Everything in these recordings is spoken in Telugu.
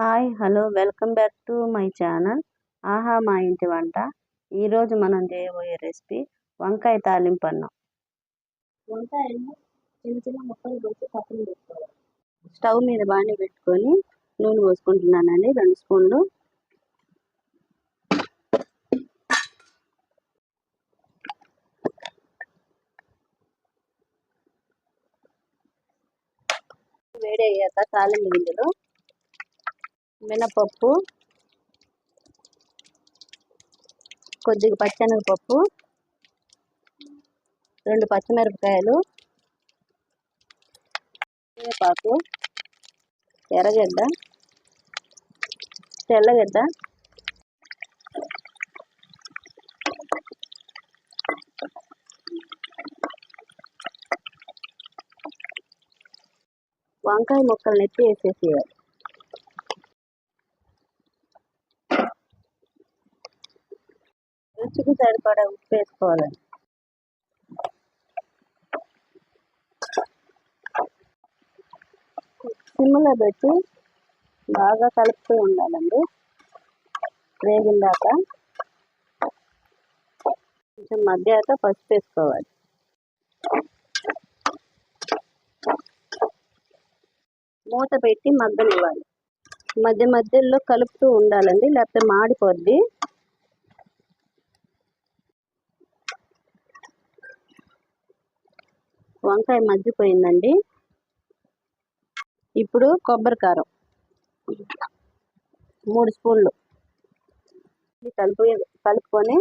Hi hello welcome back to my channel. ఆహా మా ఇంటి వంట. ఈరోజు మనం చేయబోయే రెసిపీ వంకాయ తాలింపు అన్నం. వంకాయను చిన్న చిన్న ముక్కలు కోసి పక్కన పెట్టుకోవాలి. స్టవ్ మీద బాణీ పెట్టుకొని నూనె పోసుకుంటున్నానండి. రెండు స్పూన్లు. వేడి అయ్యాక తాలింపు గింజలు. మినపప్పు కొద్దిగా పచ్చెనగపప్పు రెండు పచ్చిమిరపకాయలు కరివేపాకు ఎర్రగడ్డ తెల్లగడ్డ వంకాయ ముక్కలు నెత్తి వేసేసేయాలి. రుచికి సరిపడా ఉప్పు వేసుకోవాలండి సిమ్లో పెట్టి బాగా కలుపుతూ ఉండాలండి. వేగిందాక కొంచెం మధ్యాక పసుపు వేసుకోవాలి. మూత పెట్టి మగ్గనివ్వాలి. మధ్య మధ్యలో కలుపుతూ ఉండాలండి లేకపోతే మాడిపోద్ది. వంకాయ మగ్గిపోయిందండి. ఇప్పుడు కొబ్బరి కారం. మూడు స్పూన్లు. కలుపు కలుపుకొని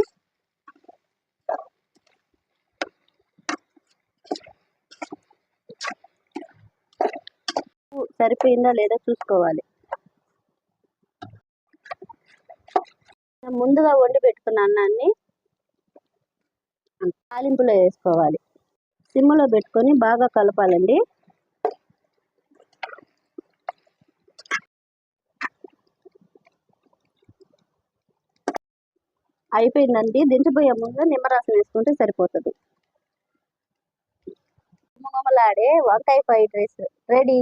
సరిపోయిందా లేదా చూసుకోవాలి. ముందుగా వండి పెట్టుకున్న అన్నాన్ని తాలింపులో వేసుకోవాలి. సిమ్లో పెట్టుకొని బాగా కలపాలండి. అయిపోయిందండి. దించిపోయే ముందు నిమ్మరసం వేసుకుంటే సరిపోతుంది. గుమలాడే వంకాయ ఫ్రైడ్ రైస్ రెడీ.